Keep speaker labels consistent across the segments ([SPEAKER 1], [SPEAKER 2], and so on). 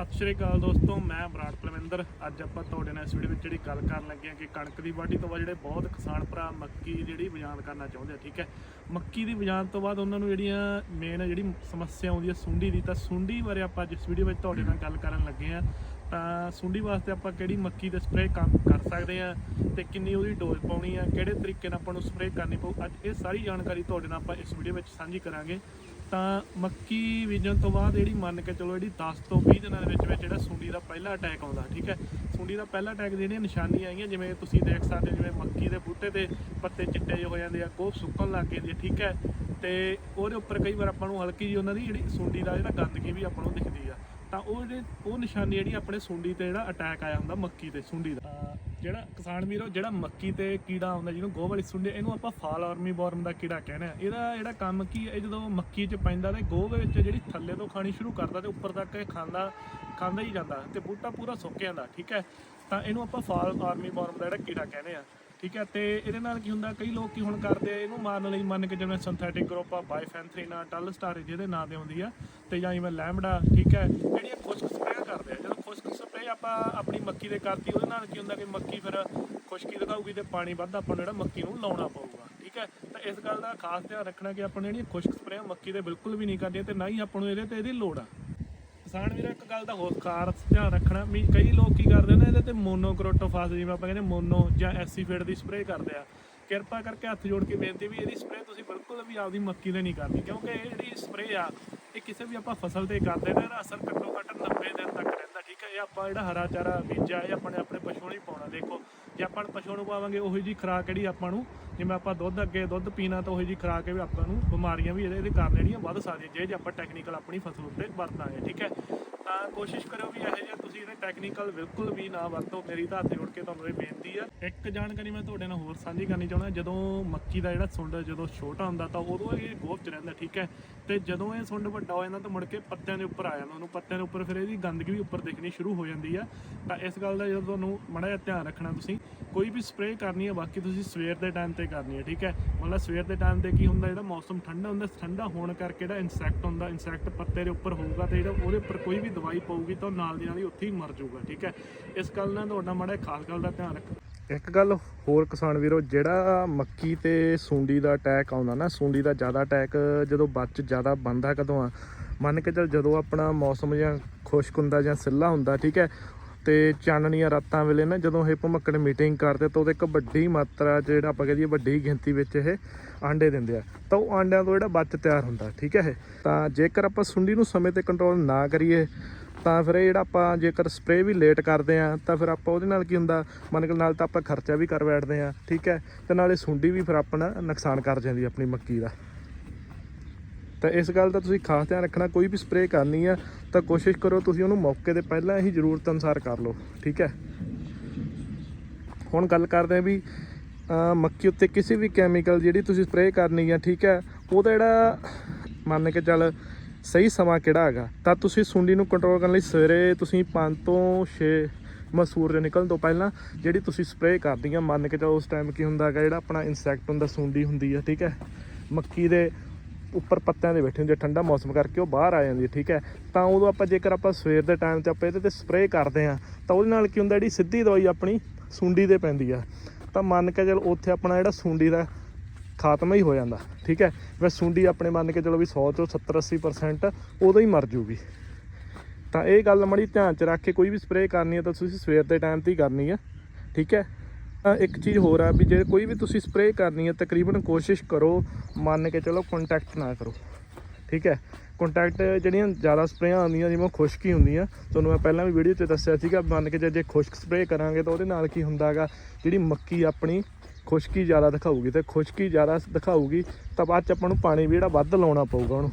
[SPEAKER 1] ਸਤਿ ਸ਼੍ਰੀ ਅਕਾਲ ਦੋਸਤੋ, ਮੈਂ ਬਰਾੜ ਪਲਵਿੰਦਰ ਅੱਜ ਆਪਾਂ ਤੁਹਾਡੇ ਨਾਲ ਇਸ ਵੀਡੀਓ ਵਿੱਚ ਜਿਹੜੀ ਗੱਲ ਕਰਨ ਲੱਗੇ ਹਾਂ ਕਿ ਕਣਕ ਦੀ ਵਾਢੀ ਤੋਂ ਬਾਅਦ ਜਿਹੜੇ ਬਹੁਤ ਕਿਸਾਨ ਭਰਾ ਮੱਕੀ ਜਿਹੜੀ ਬਿਜਾਨ ਕਰਨਾ ਚਾਹੁੰਦੇ ਆ, ਠੀਕ ਹੈ? ਮੱਕੀ ਦੀ ਬਿਜਾਨ ਤੋਂ ਬਾਅਦ ਉਹਨਾਂ ਨੂੰ ਜਿਹੜੀਆਂ ਮੇਨ ਜਿਹੜੀ ਸਮੱਸਿਆ ਆਉਂਦੀ ਹੈ ਸੁੰਡੀ ਦੀ, ਤਾਂ ਸੁੰਡੀ ਬਾਰੇ ਆਪਾਂ ਜਿਸ ਵੀਡੀਓ ਵਿੱਚ ਤੁਹਾਡੇ ਨਾਲ ਗੱਲ ਕਰਨ ਲੱਗੇ ਹਾਂ। ਤਾਂ ਸੁੰਡੀ ਵਾਸਤੇ ਆਪਾਂ ਕਿਹੜੀ ਮੱਕੀ ਦੇ ਸਪਰੇਅ ਕੰਮ ਕਰ ਸਕਦੇ ਆ ਤੇ ਕਿੰਨੀ ਉਹਦੀ ਡੋਜ਼ ਪਾਉਣੀ ਆ, ਕਿਹੜੇ ਤਰੀਕੇ ਨਾਲ ਆਪਾਂ ਨੂੰ ਸਪਰੇਅ ਕਰਨੀ ਪਊ, ਅੱਜ ਇਹ ਸਾਰੀ ਜਾਣਕਾਰੀ ਤੁਹਾਡੇ ਨਾਲ ਆਪਾਂ ਇਸ ਵੀਡੀਓ ਵਿੱਚ ਸਾਂਝੀ ਕਰਾਂਗੇ। ਤਾਂ ਮੱਕੀ ਬੀਜਣ ਤੋਂ ਬਾਅਦ ਜਿਹੜੀ ਮੰਨ ਕੇ ਚਲੋ ਜਿਹੜੀ 10 ਤੋਂ 20 ਦਿਨਾਂ ਦੇ ਵਿੱਚ ਵਿੱਚ ਜਿਹੜਾ ਸੁੰਡੀ ਦਾ ਪਹਿਲਾ ਅਟੈਕ ਆਉਂਦਾ, ਠੀਕ ਹੈ? ਸੁੰਡੀ ਦਾ ਪਹਿਲਾ ਅਟੈਕ ਜਿਹੜੀਆਂ ਨਿਸ਼ਾਨੀਆਂ ਆਈਆਂ, ਜਿਵੇਂ ਤੁਸੀਂ ਦੇਖ ਸਕਦੇ ਹੋ, ਜਿਵੇਂ ਮੱਕੀ ਦੇ ਬੂਟੇ ਤੇ ਪੱਤੇ ਚਿੱਟੇ ਜਿਹੇ ਹੋ ਜਾਂਦੇ ਆ ਕੋਹ ਸੁੱਕਣ ਲੱਗ ਜਾਂਦੀ ਹੈ ਠੀਕ ਹੈ? ਤੇ ਉਹਦੇ ਉੱਪਰ ਕਈ ਵਾਰ ਆਪਾਂ ਨੂੰ ਹਲਕੀ ਜਿਹੀ ਉਹਨਾਂ ਦੀ ਜਿਹੜੀ ਸੁੰਡੀ ਦਾ ਜਿਹੜਾ ਗੰਦਗੀ ਵੀ ਆਪਾਂ ਨੂੰ ਦਿਖਦੀ ਆ। ਤਾਂ ਉਹ ਜਿਹੜੇ, ਉਹ ਨਿਸ਼ਾਨੀ ਜਿਹੜੀ ਆਪਣੇ ਸੁੰਡੀ ਤੇ ਜਿਹੜਾ ਅਟੈਕ ਆਇਆ ਹੁੰਦਾ ਮੱਕੀ ਤੇ, ਸੁੰਡੀ ਦਾ। ਜਿਹੜਾ ਕਿਸਾਨ ਵੀਰੋ, ਜਿਹੜਾ ਮੱਕੀ ਤੇ ਕੀੜਾ ਆਉਂਦਾ, ਜਿਹਨੂੰ ਗੋਹ ਵਾਲੀ ਸੁੰਡੀ, ਇਹਨੂੰ ਆਪਾਂ ਫਾਲ ਆਰਮੀ ਬੋਰਮ ਦਾ ਕੀੜਾ ਕਹਿੰਦੇ ਆ। ਇਹਦਾ ਜਿਹੜਾ ਕੰਮ ਕੀ ਇਹ ਜਦੋਂ ਮੱਕੀ 'ਚ ਪੈਂਦਾ ਤੇ ਗੋਹ ਵਿੱਚ ਜਿਹੜੀ ਥੱਲੇ ਤੋਂ ਖਾਣੀ ਸ਼ੁਰੂ ਕਰਦਾ ਤੇ ਉੱਪਰ ਤੱਕ ਇਹ ਖਾਂਦਾ ਖਾਂਦਾ ਹੀ ਜਾਂਦਾ ਤੇ ਬੂਟਾ ਪੂਰਾ ਸੁੱਕ ਜਾਂਦਾ, ਠੀਕ ਹੈ? ਤਾਂ ਇਹਨੂੰ ਆਪਾਂ ਫਾਲ ਆਰਮੀ ਬੋਰਮ ਦਾ ਜਿਹੜਾ ਕੀੜਾ ਕਹਿੰਦੇ ਆ, ਠੀਕ ਹੈ? ਤੇ ਇਹਦੇ ਨਾਲ ਕੀ ਹੁੰਦਾ, ਕਈ ਲੋਕ ਕੀ ਹੁਣ ਕਰਦੇ ਆ, ਇਹਨੂੰ ਮਾਰਨ ਲਈ ਮੰਨ ਕੇ ਜਿਵੇਂ ਸਿੰਥੈਟਿਕ ਗਰੋਪਾ ਆ ਟਲ ਸਟਾਰ ਜਿਹਦੇ ਨਾਂ ਤੇ ਆਉਂਦੀ ਆ, ਤੇ ਜਾਂ ਜਿਵੇਂ ਲੈਮਡਾ ਠੀਕ ਹੈ? ਜਿਹੜੀਆਂ ਖੁਸ਼ਕ ਕਰਦੇ ਆ। ਜਦੋਂ ਖੁਸ਼ਕ ਸਪਰੇਅ ਆਪਾਂ ਆਪਣੀ ਮੱਕੀ ਦੇ ਕਰਤੀ ਉਹਦੇ ਨਾਲ ਕੀ ਹੁੰਦਾ ਕਿ ਮੱਕੀ ਫਿਰ ਖੁਸ਼ਕੀ ਦਿਖਾਊਗੀ ਤੇ ਪਾਣੀ ਵੱਧ ਆਪਾਂ ਨੂੰ ਜਿਹੜਾ ਮੱਕੀ ਨੂੰ ਲਾਉਣਾ ਪਊਗਾ, ਠੀਕ ਹੈ? ਤਾਂ ਇਸ ਗੱਲ ਦਾ ਖਾਸ ਧਿਆਨ ਰੱਖਣਾ ਕਿ ਆਪਾਂ ਨੇ ਜਿਹੜੀਆਂ ਖੁਸ਼ਕ ਸਪਰੇਅ ਮੱਕੀ ਦੇ ਬਿਲਕੁਲ ਵੀ ਨਹੀਂ ਕਰਨੀਆਂ ਤੇ ਨਾ ਹੀ ਆਪਾਂ ਨੂੰ ਇਹਦੇ ਤੇ ਇਹਦੀ ਲੋੜ ਆ। ਕਿਸਾਨ ਵੀਰ, ਇੱਕ ਗੱਲ ਦਾ ਹੋਰ ਖਾਸ ਧਿਆਨ ਰੱਖਣਾ ਵੀ ਕਈ ਲੋਕ ਕੀ ਕਰਦੇ ਨੇ, ਇਹਦੇ ਤੇ ਮੋਨੋਕ੍ਰੋਟੋਫਾਸ ਜਿਵੇਂ ਆਪਾਂ ਕਹਿੰਦੇ ਮੋਨੋ ਜਾਂ ਐਸੀਫਿਡ ਦੀ ਸਪਰੇਅ ਕਰਦੇ ਆ। ਕਿਰਪਾ ਕਰਕੇ ਹੱਥ ਜੋੜ ਕੇ ਬੇਨਤੀ ਵੀ ਇਹਦੀ ਸਪਰੇਅ ਤੁਸੀਂ ਬਿਲਕੁਲ ਵੀ ਆਪਦੀ ਮੱਕੀ ਤੇ ਨਹੀਂ ਕਰਨੀ, ਕਿਉਂਕਿ ਇਹ ਜਿਹੜੀ ਸਪਰੇਅ ਆ ਇਹ ਕਿਸੇ ਵੀ ਆਪਾਂ ਫਸਲ ਤੇ ਕਰਦੇ ਨੇ ਅਸਰ ਘੱਟੋ ਘੱਟ 90 ਦਿਨ ਤੱਕ ਰਹਿੰਦਾ ਠੀਕ ਹੈ ਇਹ ਆਪਾਂ ਜਿਹੜਾ ਹਰਾ ਚਾਰਾ ਬੀਜਿਆ, ਇਹ ਆਪਣੇ ਆਪਣੇ ਪਸ਼ੂ ਨੂੰ ਹੀ ਪਾਉਣਾ। ਦੇਖੋ, ਜੇ ਆਪਾਂ ਪਸ਼ੂਆਂ ਨੂੰ ਪਾਵਾਂਗੇ, ਉਹੀ ਜੀ ਖੁਰਾਕ ਜਿਹੜੀ ਆਪਾਂ ਨੂੰ, ਜਿਵੇਂ ਆਪਾਂ ਦੁੱਧ ਅੱਗੇ ਦੁੱਧ ਪੀਣਾ, ਤਾਂ ਉਹੀ ਜੀ ਖੁਰਾਕ ਹੈ ਵੀ ਆਪਾਂ ਨੂੰ, ਬਿਮਾਰੀਆਂ ਵੀ ਇਹਦੇ ਕਾਰਨ ਜਿਹੜੀਆਂ ਵੱਧ ਸਕਦੀਆਂ, ਜੇ ਜੇ ਆਪਾਂ ਟੈਕਨੀਕਲ ਆਪਣੀ ਫਸਲ ਉੱਤੇ ਵਰਤਾਂਗੇ, ਠੀਕ ਹੈ? ਤਾਂ ਕੋਸ਼ਿਸ਼ ਕਰਿਓ ਵੀ ਇਹੋ ਜਿਹਾ ਤੁਸੀਂ ਇਹਦੇ ਟੈਕਨੀਕਲ ਬਿਲਕੁਲ ਵੀ ਨਾ ਵਰਤੋ। ਮੇਰੀ ਤਾਂ ਹੱਥ ਜੋੜ ਕੇ ਤੁਹਾਨੂੰ ਇਹ ਬੇਨਤੀ ਆ। ਇੱਕ ਜਾਣਕਾਰੀ ਮੈਂ ਤੁਹਾਡੇ ਨਾਲ ਹੋਰ ਸਾਂਝੀ ਕਰਨੀ ਚਾਹੁੰਦਾ, ਜਦੋਂ ਮੱਕੀ ਦਾ ਜਿਹੜਾ ਸੁੰਡ ਜਦੋਂ ਛੋਟਾ ਹੁੰਦਾ, ਤਾਂ ਉਦੋਂ ਇਹ ਗੋਫ ਚ ਰਹਿੰਦਾ, ਠੀਕ ਹੈ? ਤੇ ਜਦੋਂ ਇਹ ਸੁੰਡ ਵੱਡਾ ਹੋ ਜਾਂਦਾ, ਤਾਂ ਮੁੜ ਕੇ ਪੱਤਿਆਂ ਦੇ ਉੱਪਰ ਆ ਜਾਂਦਾ, ਉਹਨੂੰ ਪੱਤਿਆਂ ਦੇ ਉੱਪਰ ਫਿਰ ਇਹਦੀ ਗੰਦਗੀ ਵੀ ਉੱਪਰ ਦਿਖਣੀ ਸ਼ੁਰੂ ਹੋ ਜਾਂਦੀ ਆ। ਤਾਂ ਇਸ ਗੱਲ ਦਾ ਜਦੋਂ ਤੁਹਾਨੂੰ ਮਾੜਾ ਜਿਹਾ ਧਿਆਨ ਰੱਖਣਾ ਤੁਸੀਂ, ਕੋਈ ਵੀ ਸਪਰੇਅ ਕਰਨੀ ਹੈ ਬਾਕੀ ਤੁਸੀਂ ਸਵੇਰ ਦੇ ਟਾਈਮ ਤੇ ਕਰਨੀ ਹੈ ਠੀਕ ਹੈ? ਮਤਲਬ ਸਵੇਰ ਦੇ ਟਾਈਮ ਤੇ ਕੀ ਹੁੰਦਾ, ਜਿਹੜਾ ਮੌਸਮ ਠੰਡਾ ਹੁੰਦਾ, ਠੰਡਾ ਹੋਣ ਕਰਕੇ ਜਿਹੜਾ ਇਨਸੈਕਟ ਹੁੰਦਾ ਇਨਸੈਕਟ ਪੱਤੇ ਦੇ ਉੱਪਰ ਹੋਊਗਾ ਤੇ ਜਿਹੜਾ ਉਹਦੇ ਉੱਪਰ ਕੋਈ ਵੀ ਦਵਾਈ ਪਊਗੀ ਤਾਂ ਉਹ ਨਾਲ ਦੀ ਨਾਲ ਹੀ ਉੱਥੇ ਹੀ ਮਰ ਜਾਊਗਾ, ਠੀਕ ਹੈ? ਇਸ ਗੱਲ ਨਾਲ ਤੁਹਾਡਾ ਮਾੜਾ ਜਿਹਾ ਖਾਸ ਗੱਲ ਦਾ ਧਿਆਨ ਰੱਖੋ ਇੱਕ ਗੱਲ ਹੋਰ ਕਿਸਾਨ ਵੀਰੋ, ਜਿਹੜਾ ਮੱਕੀ ਤੇ ਸੁੰਡੀ ਦਾ ਅਟੈਕ ਆਉਂਦਾ ਨਾ, ਸੁੰਡੀ ਦਾ ਜ਼ਿਆਦਾ ਅਟੈਕ ਜਦੋਂ ਬੱਚ ਜ਼ਿਆਦਾ ਬੰਦਾ ਕਦੋਂ ਆ? ਮੰਨ ਕੇ ਚੱਲ ਜਦੋਂ ਆਪਣਾ ਮੌਸਮ ਜਾਂ ਖੁਸ਼ਕ ਹੁੰਦਾ ਜਾਂ ਸਿੱਲਾ ਹੁੰਦਾ, ਠੀਕ ਹੈ, ਤੇ ਚਾਨਣੀਆਂ ਰਾਤਾਂ ਵੇਲੇ ਨਾ ਜਦੋਂ ਇਹ ਭਮੱਕੜ ਮੀਟਿੰਗ ਕਰਦੇ, ਤਾਂ ਉਹਦੇ ਇੱਕ ਵੱਡੀ ਮਾਤਰਾ 'ਚ ਜਿਹੜਾ ਆਪਾਂ ਕਹਦੇ ਵੱਡੀ ਗਿਣਤੀ ਵਿੱਚ ਇਹ ਆਂਡੇ ਦਿੰਦੇ ਆ। ਤਾਂ ਉਹ ਆਂਡਿਆਂ ਤੋਂ ਜਿਹੜਾ ਬੱਚ ਤਿਆਰ ਹੁੰਦਾ, ਠੀਕ ਹੈ ਇਹ? ਤਾਂ ਜੇਕਰ ਆਪਾਂ ਸੁੰਡੀ ਨੂੰ ਸਮੇਂ ਤੇ ਕੰਟਰੋਲ ਨਾ ਕਰੀਏ ਤਾਂ ਫਿਰ ਇਹ ਜਿਹੜਾ ਆਪਾਂ ਜੇਕਰ ਸਪਰੇਅ ਵੀ ਲੇਟ ਕਰਦੇ ਆ ਤਾਂ ਫਿਰ ਆਪਾਂ ਉਹਦੇ ਨਾਲ ਕੀ ਹੁੰਦਾ? ਮੰਨ ਕੇ ਨਾਲ ਤਾਂ ਆਪਾਂ ਖਰਚਾ ਵੀ ਕਰ ਬੈਠਦੇ ਆ ਠੀਕ ਹੈ? ਤੇ ਨਾਲੇ ਸੁੰਡੀ ਵੀ ਫਿਰ ਆਪਣਾ ਨੁਕਸਾਨ ਕਰ ਜਾਂਦੀ ਆਪਣੀ ਮੱਕੀ ਦਾ। ਤਾਂ ਇਸ ਗੱਲ ਦਾ ਤੁਸੀਂ ਖਾਸ ਧਿਆਨ ਰੱਖਣਾ, ਕੋਈ ਵੀ ਸਪਰੇਅ ਕਰਨੀ ਆ, ਤਾਂ ਕੋਸ਼ਿਸ਼ ਕਰੋ ਤੁਸੀਂ ਉਹਨੂੰ ਮੌਕੇ ਤੇ ਪਹਿਲਾਂ ਹੀ ਜ਼ਰੂਰਤ ਅਨੁਸਾਰ ਕਰ ਲਓ, ਠੀਕ ਹੈ? ਹੁਣ ਗੱਲ ਕਰਦੇ ਆ ਵੀ ਮੱਕੀ ਉੱਤੇ ਕਿਸੇ ਵੀ ਕੈਮੀਕਲ ਜਿਹੜੀ ਤੁਸੀਂ ਸਪਰੇਅ ਕਰਨੀ ਆ, ਠੀਕ ਹੈ? ਉਹਦਾ ਜਿਹੜਾ, ਮੰਨ ਕੇ ਚੱਲ ਸਹੀ ਸਮਾਂ ਕਿਹੜਾ ਹੈਗਾ? ਤਾਂ ਤੁਸੀਂ ਸੁੰਡੀ ਨੂੰ ਕੰਟਰੋਲ ਕਰਨ ਲਈ ਸਵੇਰੇ ਤੁਸੀਂ 5 ਤੋਂ 6 ਮ ਸੂਰਜ ਨਿਕਲਣ ਤੋਂ ਪਹਿਲਾਂ ਜਿਹੜੀ ਤੁਸੀਂ ਸਪਰੇਅ ਕਰਦੀ ਆ ਮੰਨ ਕੇ ਚਲੋ ਉਸ ਟਾਈਮ ਕੀ ਹੁੰਦਾ ਹੈਗਾ ਜਿਹੜਾ ਆਪਣਾ ਇਨਸੈਕਟ ਹੁੰਦਾ ਸੁੰਡੀ ਹੁੰਦੀ ਆ ਠੀਕ ਹੈ? ਮੱਕੀ ਦੇ ਉੱਪਰ ਪੱਤਿਆਂ ਦੇ ਬੈਠੇ ਹੁੰਦੇ ਆ, ਠੰਡਾ ਮੌਸਮ ਕਰਕੇ ਉਹ ਬਾਹਰ ਆ ਜਾਂਦੀ ਹੈ ਠੀਕ ਹੈ? ਤਾਂ ਉਦੋਂ ਆਪਾਂ ਜੇਕਰ ਆਪਾਂ ਸਵੇਰ ਦੇ ਟਾਈਮ ਤੇ ਆਪਾਂ ਇਹਦੇ ਤੇ ਸਪਰੇਅ ਕਰਦੇ ਆ ਤਾਂ ਉਹਦੇ ਨਾਲ ਕੀ ਹੁੰਦਾ ਜਿਹੜੀ ਸਿੱਧੀ ਦਵਾਈ ਆਪਣੀ ਸੁੰਡੀ ਤੇ ਪੈਂਦੀ ਆ। ਤਾਂ ਮੰਨ ਕੇ ਚੱਲ ਉੱਥੇ ਆਪਣਾ ਜਿਹੜਾ ਸੁੰਡੀ ਦਾ ਖਾਤਮਾ ਹੀ ਹੋ ਜਾਂਦਾ, ਠੀਕ ਹੈ? ਵੈਸੇ ਸੁੰਡੀ ਆਪਣੇ ਮੰਨ ਕੇ ਚਲੋ ਵੀ 100 ਤੋਂ 70 80% ਉਦੋਂ ਹੀ ਮਰ ਜੂਗੀ। ਤਾਂ ਇਹ ਗੱਲ ਮੜੀ ਧਿਆਨ ਚ ਰੱਖ ਕੇ ਕੋਈ ਵੀ ਸਪਰੇਅ ਕਰਨੀ ਹੈ ਤਾਂ ਤੁਸੀਂ ਸਵੇਰ ਦੇ ਟਾਈਮ ਤੇ ਹੀ ਕਰਨੀ ਹੈ, ਠੀਕ ਹੈ? ਤਾਂ ਇੱਕ ਚੀਜ਼ ਹੋਰ ਆ ਵੀ ਜੇ ਕੋਈ ਵੀ ਤੁਸੀਂ ਸਪਰੇਅ ਕਰਨੀ ਹੈ, ਤਕਰੀਬਨ ਕੋਸ਼ਿਸ਼ ਕਰੋ, ਮੰਨ ਕੇ ਚਲੋ ਕੰਟੈਕਟ ਨਾ ਕਰੋ, ਠੀਕ ਹੈ? ਕੰਟੈਕਟ ਜਿਹੜੀਆਂ ਜ਼ਿਆਦਾ ਸਪਰੇਆਂ ਆਉਂਦੀਆਂ, ਜਿਵੇਂ ਖੁਸ਼ਕੀ ਹੁੰਦੀਆਂ, ਤੁਹਾਨੂੰ ਮੈਂ ਪਹਿਲਾਂ ਵੀ ਵੀਡੀਓ 'ਚ ਦੱਸਿਆ ਸੀਗਾ, ਮੰਨ ਕੇ ਜੇ ਜੇ ਖੁਸ਼ਕ ਸਪਰੇਅ ਕਰਾਂਗੇ ਤਾਂ ਉਹਦੇ ਨਾਲ ਕੀ ਹੁੰਦਾਗਾ? ਜਿਹੜੀ ਮੱਕੀ ਆਪਣੀ ਖੁਸ਼ਕੀ ਜ਼ਿਆਦਾ ਦਿਖਾਊਗੀ ਤੇ ਖੁਸ਼ਕੀ ਜ਼ਿਆਦਾ ਦਿਖਾਊਗੀ ਤਾਂ ਬਾਅਦ 'ਚ ਆਪਾਂ ਨੂੰ ਪਾਣੀ ਵੀ ਜਿਹੜਾ ਵੱਧ ਲਾਉਣਾ ਪਊਗਾ ਉਹਨੂੰ।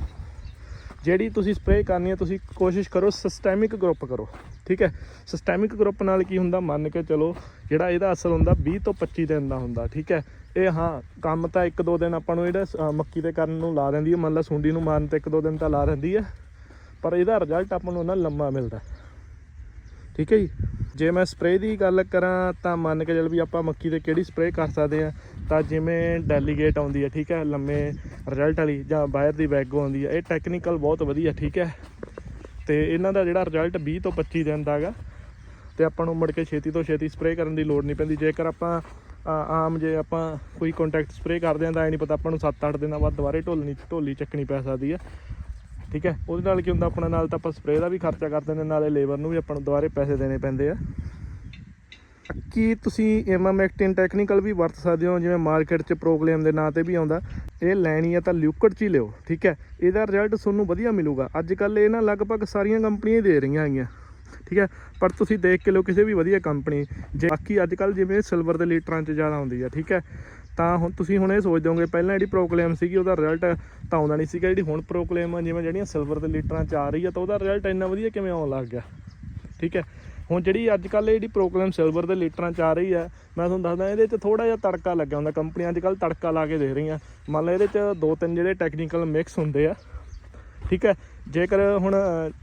[SPEAKER 1] ਜਿਹੜੀ ਤੁਸੀਂ ਸਪਰੇਅ ਕਰਨੀ ਹੈ ਤੁਸੀਂ ਕੋਸ਼ਿਸ਼ ਕਰੋ ਸਿਸਟੈਮਿਕ ਗਰੁੱਪ ਕਰੋ ਠੀਕ ਹੈ? ਸਿਸਟੈਮਿਕ ਗਰੁੱਪ ਨਾਲ ਕੀ ਹੁੰਦਾ? ਮੰਨ ਕੇ ਚਲੋ ਜਿਹੜਾ ਇਹਦਾ ਅਸਰ ਹੁੰਦਾ 20 ਤੋਂ 25 ਦਿਨ ਦਾ ਹੁੰਦਾ ਠੀਕ ਹੈ? ਇਹ ਹਾਂ ਕੰਮ ਤਾਂ ਇੱਕ ਦੋ ਦਿਨ ਆਪਾਂ ਨੂੰ ਜਿਹੜਾ ਅ, ਮੱਕੀ ਦੇ ਕਰਨ ਨੂੰ ਲਾ ਦਿੰਦੀ ਹੈ। ਮੰਨ ਲਾ ਸੁੰਡੀ ਨੂੰ ਮਾਰਨ ਤੇ ਇੱਕ ਦੋ ਦਿਨ ਤਾਂ ਲਾ ਰਹਿੰਦੀ ਹੈ। ਪਰ ਇਹਦਾ ਰਿਜ਼ਲਟ ਆਪਾਂ ਨੂੰ ਨਾ ਲੰਮਾ ਮਿਲਦਾ। ਠੀਕ ਹੈ ਜੀ? ਜੇ ਮੈਂ ਸਪਰੇਅ ਦੀ ਗੱਲ ਕਰਾਂ ਤਾਂ ਮੰਨ ਕੇ ਚੱਲ ਵੀ ਆਪਾਂ ਮੱਕੀ ਤੇ ਕਿਹੜੀ ਸਪਰੇਅ ਕਰ ਸਕਦੇ ਆ ਤਾਂ ਜਿਵੇਂ ਡੈਲੀਗੇਟ ਆਉਂਦੀ ਹੈ, ਠੀਕ ਹੈ? ਲੰਮੇ ਰਿਜ਼ਲਟ ਵਾਲੀ ਜਾਂ ਬਾਇਰ ਦੀ ਬੈਗ ਆਉਂਦੀ ਹੈ, ਇਹ ਟੈਕਨੀਕਲ ਬਹੁਤ ਵਧੀਆ, ਠੀਕ ਹੈ? ਤੇ ਇਹਨਾਂ ਦਾ ਜਿਹੜਾ ਰਿਜ਼ਲਟ 20 ਤੋਂ 25 ਦਿਨ ਦਾ ਹੈਗਾ, ਤੇ ਆਪਾਂ ਨੂੰ ਮੁੜ ਕੇ ਛੇਤੀ ਤੋਂ ਛੇਤੀ ਸਪਰੇਅ ਕਰਨ ਦੀ ਲੋੜ ਨਹੀਂ ਪੈਂਦੀ। ਜੇਕਰ ਆਪਾਂ ਆਮ ਜੇ ਆਪਾਂ ਕੋਈ ਕੰਟੈਕਟ ਸਪਰੇਅ ਕਰਦੇ ਹਾਂ ਤਾਂ ਐ ਨਹੀਂ ਪਤਾ ਆਪਾਂ ਨੂੰ 7-8 ਦਿਨਾਂ ਬਾਅਦ ਦੁਬਾਰੇ ਢੋਲਣੀ, ਢੋਲੀ ਚੱਕਣੀ ਪੈ ਸਕਦੀ ਆ ਠੀਕ ਹੈ? ਉਹਦੇ ਨਾਲ ਕੀ ਹੁੰਦਾ? ਆਪਣਾ ਨਾਲ ਤਾਂ ਆਪਾਂ ਸਪਰੇਅ ਦਾ ਵੀ ਖਰਚਾ ਕਰ ਦਿੰਦੇ ਨਾਲੇ ਲੇਬਰ ਨੂੰ ਵੀ ਆਪਾਂ ਨੂੰ ਦੁਬਾਰੇ ਪੈਸੇ ਦੇਣੇ ਪੈਂਦੇ ਆ। ਕੀ ਤੁਸੀਂ ਐਮਾਮੈਕਟਿਨ ਟੈਕਨੀਕਲ ਵੀ ਵਰਤ ਸਕਦੇ ਹੋ? ਜਿਵੇਂ ਮਾਰਕੀਟ 'ਚ ਪ੍ਰੋਗਲੇਮ ਦੇ ਨਾਂ ਤੇ ਵੀ ਆਉਂਦਾ। ਇਹ ਲੈਣੀ ਹੈ ਤਾਂ ਲਿਕੁਇਡ 'ਚ ਹੀ ਲਿਓ, ਠੀਕ ਹੈ? ਇਹਦਾ ਰਿਜ਼ਲਟ ਤੁਹਾਨੂੰ ਵਧੀਆ ਮਿਲੂਗਾ। ਅੱਜ ਕੱਲ ਇਹ ਨਾ ਲਗਭਗ ਸਾਰੀਆਂ ਕੰਪਨੀਆਂ ਹੀ ਦੇ ਰਹੀਆਂ ਹੈਗੀਆਂ, ਠੀਕ ਹੈ? ਪਰ ਤੁਸੀਂ ਦੇਖ ਕੇ ਲਓ, ਕਿਸੇ ਵੀ ਵਧੀਆ ਕੰਪਨੀ। ਜੇ ਬਾਕੀ ਅੱਜ ਕੱਲ ਜਿਵੇਂ ਸਿਲਵਰ ਦੇ ਲੀਟਰਾਂ 'ਚ ਜ਼ਿਆਦਾ ਹੁੰਦੀ ਹੈ ਠੀਕ ਹੈ? ਤਾਂ ਹੁਣ ਤੁਸੀਂ ਹੁਣ ਇਹ ਸੋਚਦੇ ਹੋਗੇ ਪਹਿਲਾਂ ਜਿਹੜੀ ਪ੍ਰੋਕਲੇਮ ਸੀਗੀ ਉਹਦਾ ਰਿਜ਼ਲਟ ਤਾਂ ਆਉਂਦਾ ਨਹੀਂ ਸੀਗਾ, ਜਿਹੜੀ ਹੁਣ ਪ੍ਰੋਕਲੇਮ ਆ, ਜਿਵੇਂ ਜਿਹੜੀਆਂ ਸਿਲਵਰ ਦੇ ਲੀਟਰਾਂ 'ਚ ਆ ਰਹੀ ਆ, ਤਾਂ ਉਹਦਾ ਰਿਜ਼ਲਟ ਇੰਨਾ ਵਧੀਆ ਕਿਵੇਂ ਆਉਣ ਲੱਗ ਗਿਆ? ਠੀਕ ਹੈ? ਹੁਣ ਜਿਹੜੀ ਅੱਜ ਕੱਲ ਜਿਹੜੀ ਪ੍ਰੋਕਲੇਮ ਸਿਲਵਰ ਦੇ ਲੀਟਰਾਂ 'ਚ ਆ ਰਹੀ ਆ, ਮੈਂ ਤੁਹਾਨੂੰ ਦੱਸਦਾ, ਇਹਦੇ 'ਚ ਥੋੜਾ ਜਿਹਾ ਤੜਕਾ ਲੱਗਿਆ ਹੁੰਦਾ, ਕੰਪਨੀਆਂ ਅੱਜ ਕੱਲ ਤੜਕਾ ਲਾ ਕੇ ਦੇ ਰਹੀਆਂ। ਮੰਨ ਲਓ ਇਹਦੇ 'ਚ ਦੋ ਤਿੰਨ ਜਿਹੜੇ ਟੈਕਨੀਕਲ ਮਿਕਸ ਹੁੰਦੇ ਆ। ਠੀਕ ਹੈ? ਜੇਕਰ ਹੁਣ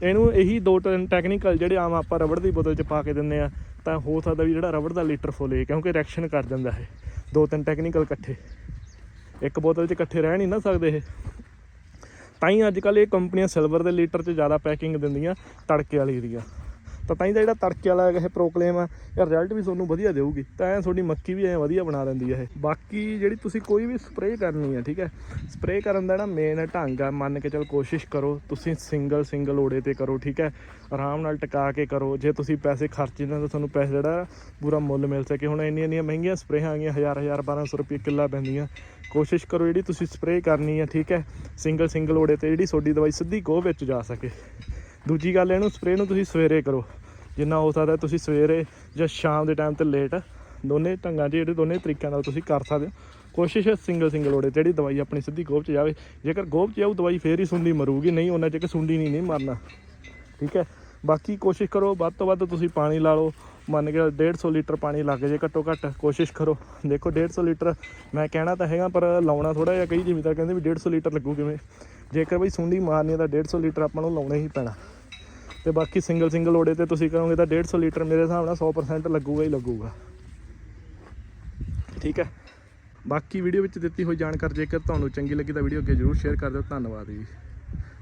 [SPEAKER 1] ਇਹਨੂੰ ਇਹੀ ਦੋ ਤਿੰਨ ਟੈਕਨੀਕਲ ਜਿਹੜੇ ਆਮ ਆਪਾਂ ਰਬੜ ਦੀ ਬੋਤਲ 'ਚ ਪਾ ਕੇ ਦਿੰਦੇ ਆ, ਤਾਂ ਹੋ ਸਕਦਾ ਵੀ ਜਿਹੜਾ ਰਬੜ ਦਾ ਲੀਟਰ ਫੁੱਲੇ ਕਿਉਂਕਿ ਰਿਐਕਸ਼ਨ ਕਰ ਜਾਂਦਾ ਹੈ ਦੋ ਤਿੰਨ ਟੈਕਨੀਕਲ ਇਕੱਠੇ। ਇੱਕ ਬੋਤਲ 'ਚ ਇਕੱਠੇ ਰਹਿ ਨਹੀਂ ਨਾ ਸਕਦੇ ਇਹ। ਤਾਂ ਹੀ ਅੱਜ ਕੱਲ ਇਹ ਕੰਪਨੀਆਂ ਸਿਲਵਰ ਦੇ ਲੀਟਰ 'ਚ ਜ਼ਿਆਦਾ ਪੈਕਿੰਗ ਦਿੰਦੀਆਂ, ਤੜਕੇ ਵਾਲੀ ਦੀਆਂ। ਤਾਂ ਤਾਂ ਹੀ ਤਾਂ ਜਿਹੜਾ ਤੜਕੇ ਵਾਲਾ ਇਹ ਪ੍ਰੋਕਲੇਮ ਆ, ਇਹ ਰਿਜ਼ਲਟ ਵੀ ਤੁਹਾਨੂੰ ਵਧੀਆ ਦੇਊਗੀ। ਤਾਂ ਐ ਤੁਹਾਡੀ ਮੱਕੀ ਵੀ ਐ ਵਧੀਆ ਬਣਾ ਦਿੰਦੀ ਹੈ ਇਹ। ਬਾਕੀ ਜਿਹੜੀ ਤੁਸੀਂ ਕੋਈ ਵੀ ਸਪਰੇਅ ਕਰਨੀ ਹੈ ਠੀਕ ਹੈ? ਸਪਰੇਅ ਕਰਨ ਦਾ ਨਾ ਮੇਨ ਢੰਗ ਆ, ਮੰਨ ਕੇ ਚੱਲ ਕੋਸ਼ਿਸ਼ ਕਰੋ, ਤੁਸੀਂ ਸਿੰਗਲ ਸਿੰਗਲ ਓੜੇ ਤੇ ਕਰੋ, ਠੀਕ ਹੈ? ਆਰਾਮ ਨਾਲ ਟਿਕਾ ਕੇ ਕਰੋ। ਜੇ ਤੁਸੀਂ ਪੈਸੇ ਖਰਚੇ ਨੇ ਤਾਂ ਤੁਹਾਨੂੰ ਪੈਸੇ ਜਿਹੜਾ ਪੂਰਾ ਮੁੱਲ ਮਿਲ ਸਕੇ। ਹੁਣ ਇੰਨੀਆਂ ਇੰਨੀਆਂ ਮਹਿੰਗੀਆਂ ਸਪਰੇਹਾਂ ਆ ਗਈਆਂ, ਹਜ਼ਾਰ ਹਜ਼ਾਰ 1200 ਰੁਪਏ ਕਿੱਲਾ ਪੈਂਦੀਆਂ। ਕੋਸ਼ਿਸ਼ ਕਰੋ ਜਿਹੜੀ ਤੁਸੀਂ ਸਪਰੇਅ ਕਰਨੀ ਹੈ ਠੀਕ ਹੈ? ਸਿੰਗਲ ਸਿੰਗਲ ਓੜੇ ਤੇ ਜਿਹੜੀ ਤੁਹਾਡੀ ਦਵਾਈ ਸਿੱਧੀ ਗੋਹ ਵਿੱਚ ਜਾ ਸਕੇ। ਦੂਜੀ ਗੱਲ, ਇਹਨੂੰ ਸਪਰੇਅ ਨੂੰ ਤੁਸੀਂ ਸਵੇਰੇ ਕਰੋ। ਜਿੰਨਾ ਹੋ ਸਕਦਾ ਤੁਸੀਂ ਸਵੇਰੇ ਜਾਂ ਸ਼ਾਮ ਦੇ ਟਾਈਮ ਤੇ ਲੇਟ ਦੋਨੇ ਢੰਗਾਂ 'ਚ ਜਿਹੜੇ ਦੋਨੇ ਤਰੀਕਿਆਂ ਨਾਲ ਤੁਸੀਂ ਕਰ ਸਕਦੇ ਹੋ। ਕੋਸ਼ਿਸ਼ ਸਿੰਗਲ ਸਿੰਗਲ ਓੜੇ ਜਿਹੜੀ ਦਵਾਈ ਆਪਣੀ ਸਿੱਧੀ ਗੋਭ 'ਚ ਜਾਵੇ। ਜੇਕਰ ਗੋਭ 'ਚ ਜਾਊ ਦਵਾਈ ਫੇਰ ਹੀ ਸੁੰਡੀ ਮਰੂਗੀ, ਨਹੀਂ ਉਹਨਾਂ 'ਚ ਕਿ ਸੁੰਡੀ ਨਹੀਂ ਨਹੀਂ ਮਰਨਾ। ਠੀਕ ਹੈ? ਬਾਕੀ ਕੋਸ਼ਿਸ਼ ਕਰੋ, ਵੱਧ ਤੋਂ ਵੱਧ ਤੁਸੀਂ ਪਾਣੀ ਲਾ ਲਓ। ਮੰਨ ਕੇ 150 ਲੀਟਰ ਪਾਣੀ ਲੱਗ ਜੇ ਘੱਟੋ ਘੱਟ, ਕੋਸ਼ਿਸ਼ ਕਰੋ। ਦੇਖੋ 150 ਲੀਟਰ ਮੈਂ ਕਹਿਣਾ ਤਾਂ ਹੈਗਾ, ਪਰ ਲਾਉਣਾ ਥੋੜਾ ਜਿਹਾ ਕਈ ਜ਼ਿਮੀਦਾਰ ਕਹਿੰਦੇ ਵੀ 150 ਲੀਟਰ ਲੱਗੂ ਕਿਵੇਂ? ਜੇਕਰ ਬਈ ਸੁੰਡੀ ਮਾਰਨੀ ਹੈ ਤਾਂ 150 ਲੀਟਰ ਆਪਾਂ ਨੂੰ ਲਾਉਣਾ ਹੀ ਪੈਣਾ। ਤੇ ਬਾਕੀ ਸਿੰਗਲ ਸਿੰਗਲ ਓੜੇ ਤੇ ਤੁਸੀਂ ਕਰੋਗੇ ਤਾਂ 150 ਲੀਟਰ ਮੇਰੇ ਹਿਸਾਬ ਨਾਲ 100% ਲੱਗੂਗਾ ਹੀ ਲੱਗੂਗਾ। ਠੀਕ ਹੈ? ਬਾਕੀ ਵੀਡੀਓ ਵਿੱਚ ਦਿੱਤੀ ਹੋਈ ਜਾਣਕਾਰੀ ਜੇਕਰ ਤੁਹਾਨੂੰ ਚੰਗੀ ਲੱਗੀ ਤਾਂ ਵੀਡੀਓ ਅੱਗੇ ਜ਼ਰੂਰ ਸ਼ੇਅਰ ਕਰ ਦਿਓ। ਧੰਨਵਾਦ ਜੀ।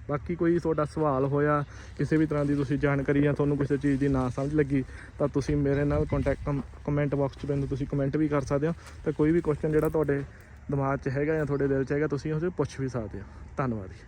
[SPEAKER 1] ਬਾਕੀ ਕੋਈ ਤੁਹਾਡਾ ਸਵਾਲ ਹੋਇਆ, ਕਿਸੇ ਵੀ ਤਰ੍ਹਾਂ ਦੀ ਤੁਸੀਂ ਜਾਣਕਾਰੀ ਜਾਂ ਤੁਹਾਨੂੰ ਕਿਸੇ ਚੀਜ਼ ਦੀ ਨਾ ਸਮਝ ਲੱਗੀ, ਤਾਂ ਤੁਸੀਂ ਮੇਰੇ ਨਾਲ ਕੰਟੈਕਟ ਕਮੈਂਟ ਬਾਕਸ 'ਚ ਮੈਨੂੰ ਤੁਸੀਂ ਕਮੈਂਟ ਵੀ ਕਰ ਸਕਦੇ ਹੋ। ਤਾਂ ਕੋਈ ਵੀ ਕੁਐਸਚਨ ਜਿਹੜਾ ਤੁਹਾਡੇ ਦਿਮਾਗ 'ਚ ਹੈਗਾ ਜਾਂ ਤੁਹਾਡੇ ਦਿਲ 'ਚ ਹੈਗਾ, ਤੁਸੀਂ ਉਹ 'ਚ ਪੁੱਛ ਵੀ ਸਕਦੇ ਹੋ। ਧੰਨਵਾਦ ਜੀ।